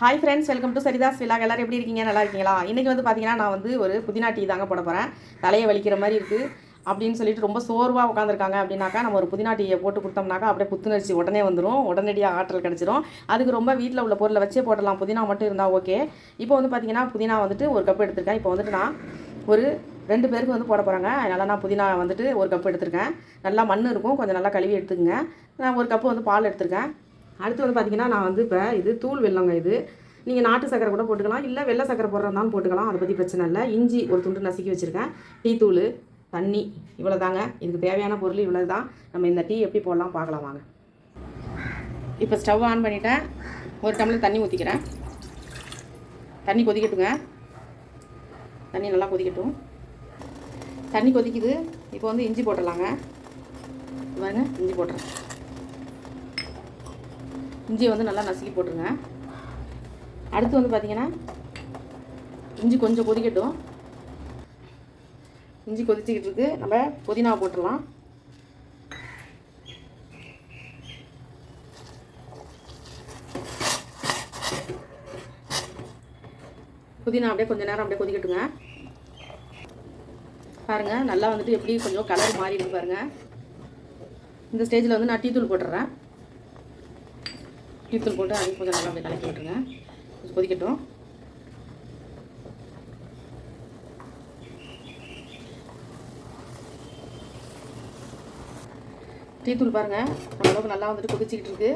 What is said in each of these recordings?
Hi friends welcome to Saritha's Vizha எல்லோரும் எப்படி இருக்கீங்க? நல்லா இருக்கீங்களா? இன்றைக்கி வந்து பார்த்தீங்கன்னா நான் வந்து ஒரு புதினா டீ தாங்க போட போகிறேன் தலையை வலிக்கிற மாதிரி இருக்குது அப்படின்னு சொல்லிட்டு ரொம்ப சோர்வாக உட்காந்துருக்காங்க அப்படின்னாக்கா நம்ம ஒரு புதினா டீயை போட்டு கொடுத்தோம்னாக்கா அப்படியே புத்துணர்ச்சி உடனே வந்துடும் உடனடியாக ஆற்றல் கிடச்சிரும். அதுக்கு ரொம்ப வீட்டில் உள்ள பொருளை வச்சே போடலாம். புதினா மட்டும் இருந்தால் ஓகே இப்போ வந்து பார்த்தீங்கன்னா புதினா வந்துட்டு ஒரு கப் எடுத்திருக்கேன். இப்போ வந்துட்டு நான் ஒரு ரெண்டு பேருக்கு வந்து போட போகிறாங்க அதனால் நான் புதினா வந்துட்டு ஒரு கப் எடுத்திருக்கேன். நல்லா மண் இருக்கும். கொஞ்சம் நல்லா கழுவி எடுத்துக்கங்க. நான் ஒரு கப்பு வந்து பால் எடுத்திருக்கேன். அடுத்து வந்து பார்த்திங்கன்னா நான் வந்து இப்போ இது தூள் வெல்லங்க இது. நீங்கள் நாட்டு சக்கரை கூட போட்டுக்கலாம் இல்லை வெள்ளை சக்கரை போடுறதாலும் போட்டுக்கலாம் அதை பற்றி பிரச்சனை இல்லை. இஞ்சி ஒரு துண்டு நசுக்கி வச்சுருக்கேன். டீ தூள் தண்ணி இவ்வளோ தாங்க இதுக்கு தேவையான பொருள் இவ்வளோ தான் நம்ம இந்த டீ எப்படி போடலாம் பார்க்கலாம் வாங்க. இப்போ ஸ்டவ் ஆன் பண்ணிட்டேன். ஒரு டம்ளர் தண்ணி ஊற்றிக்கிறேன் தண்ணி கொதிக்கட்டுங்க. தண்ணி நல்லா கொதிக்கட்டும். தண்ணி கொதிக்குது. இப்போ வந்து இஞ்சி போட்டுடலாங்க. இது பாருங்க இஞ்சி போட்டுறேன். இஞ்சியை வந்து நல்லா நசுக்கி போட்டுருங்க. அடுத்து வந்து பார்த்தீங்கன்னா இஞ்சி கொஞ்சம் கொதிக்கட்டும். இஞ்சி கொதிச்சிக்கிட்டு இருக்கு. நம்ம புதினா போட்டுடலாம். புதினா அப்படியே கொஞ்சம் நேரம் அப்படியே கொதிக்கட்டுங்க. பாருங்கள் நல்லா வந்துட்டு எப்படி கொஞ்சம் கலர் மாறிடுது பாருங்கள் இந்த ஸ்டேஜில் வந்து நான் டீ தூள் போட்டுறேன். டீத்தூள் போட்டு அதையும் கொஞ்சம் நல்லா அப்படியே கலக்கி விட்டுருங்க. கொஞ்சம் கொதிக்கட்டும். டீத்தூள் பாருங்கள் ஓரளவுக்கு நல்லா வந்துட்டு கொதிச்சிக்கிட்டு இருக்கு.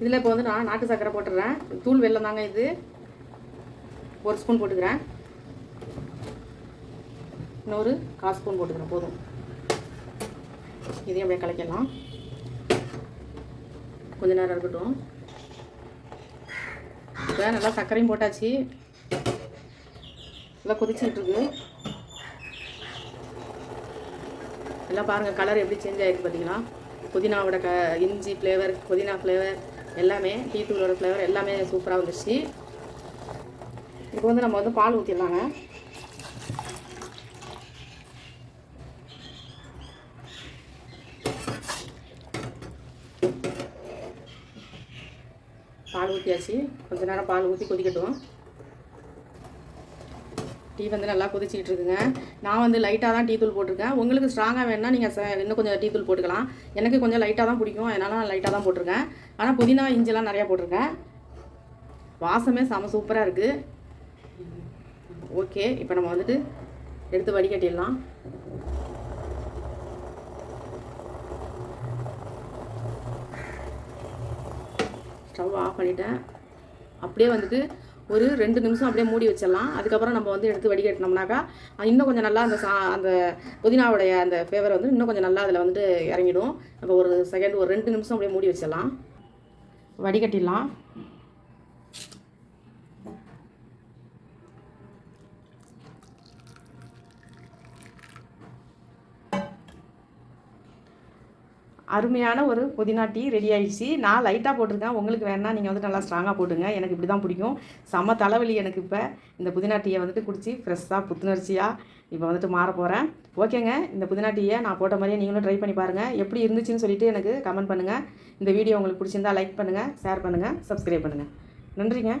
இதில் இப்போ வந்து நான் நாட்டு சர்க்கரை போட்டுடுறேன் தூள் வெள்ளம் தாங்க இது. ஒரு ஸ்பூன் போட்டுக்கிறேன். இன்னொரு கால் ஸ்பூன் போட்டுக்கிறோம் போதும். இதையும் அப்படியே கலக்கிடலாம். கொஞ்ச நேரம் இருக்கட்டும். இப்போ நல்லா சர்க்கரையும் போட்டாச்சு. நல்லா கொதிச்சுட்ருக்கு எல்லாம் பாருங்கள் கலர் எப்படி சேஞ்ச் ஆகிருக்கு பார்த்தீங்களா புதினாவோட க இஞ்சி ஃப்ளேவர் புதினா ஃப்ளேவர் எல்லாமே டீ தூளோட ஃப்ளேவர் எல்லாமே சூப்பராக வந்துருச்சு. இப்போ வந்து நம்ம வந்து பால் ஊற்றிடலாங்க பால் ஊற்றியாச்சு கொஞ்ச நேரம் பால் ஊற்றி கொதிக்கட்டும். டீ வந்து நல்லா கொதிச்சிக்கிட்டு இருக்குங்க. நான் வந்து லைட்டாக தான் டீ தூள் போட்டிருக்கேன். உங்களுக்கு ஸ்ட்ராங்காக வேணுன்னா நீங்கள் ச இன்னும் கொஞ்சம் டீ தூள் போட்டுக்கலாம். எனக்கு கொஞ்சம் லைட்டாக தான் பிடிக்கும். அதனால் நான் லைட்டாக தான் போட்டிருக்கேன். ஆனால் புதினா இஞ்சிலாம் நிறையா போட்டிருக்கேன். வாசமே செம சூப்பராக இருக்குது ஓகே இப்போ நம்ம வந்துட்டு எடுத்து வடிகட்டிடலாம். ஸ்டவ் ஆஃப் பண்ணிட்டேன். அப்படியே வந்துட்டு ஒரு ரெண்டு நிமிஷம் அப்படியே மூடி வச்சிடலாம். அதுக்கப்புறம் நம்ம வந்து எடுத்து வடிகட்டினோம்னாக்கா இன்னும் கொஞ்சம் நல்லா அந்த சா அந்த புதினாவுடைய அந்த ஃப்ளேவர் வந்து இன்னும் கொஞ்சம் நல்லா அதில் வந்துட்டு இறங்கிடும். நம்ம ஒரு செகண்ட் ஒரு ரெண்டு நிமிஷம் அப்படியே மூடி வச்சிடலாம். வடிகட்டிடலாம். அருமையான ஒரு புதினா டீ ரெடி ஆயிடுச்சு. நான் லைட்டாக போட்டிருக்கேன். உங்களுக்கு வேணால் நீங்கள் வந்து நல்லா ஸ்ட்ராங்காக போட்டுங்க. எனக்கு இப்படி தான் பிடிக்கும். செம்ம தலைவலி எனக்கு இப்போ. இந்த புதினா டீயை வந்துட்டு குடிச்சு ஃப்ரெஷ்ஷாக புத்துணர்ச்சியாக இப்போ வந்துட்டு மாற போகிறேன் ஓகேங்க இந்த புதினா டீயை நான் போட்ட மாதிரியே நீங்களும் ட்ரை பண்ணி பாருங்கள் எப்படி இருந்துச்சுன்னு சொல்லிட்டு எனக்கு கமெண்ட் பண்ணுங்கள் இந்த வீடியோ உங்களுக்கு பிடிச்சிருந்தா லைக் பண்ணுங்கள் ஷேர் பண்ணுங்கள் சப்ஸ்கிரைப் பண்ணுங்கள் நன்றிங்க.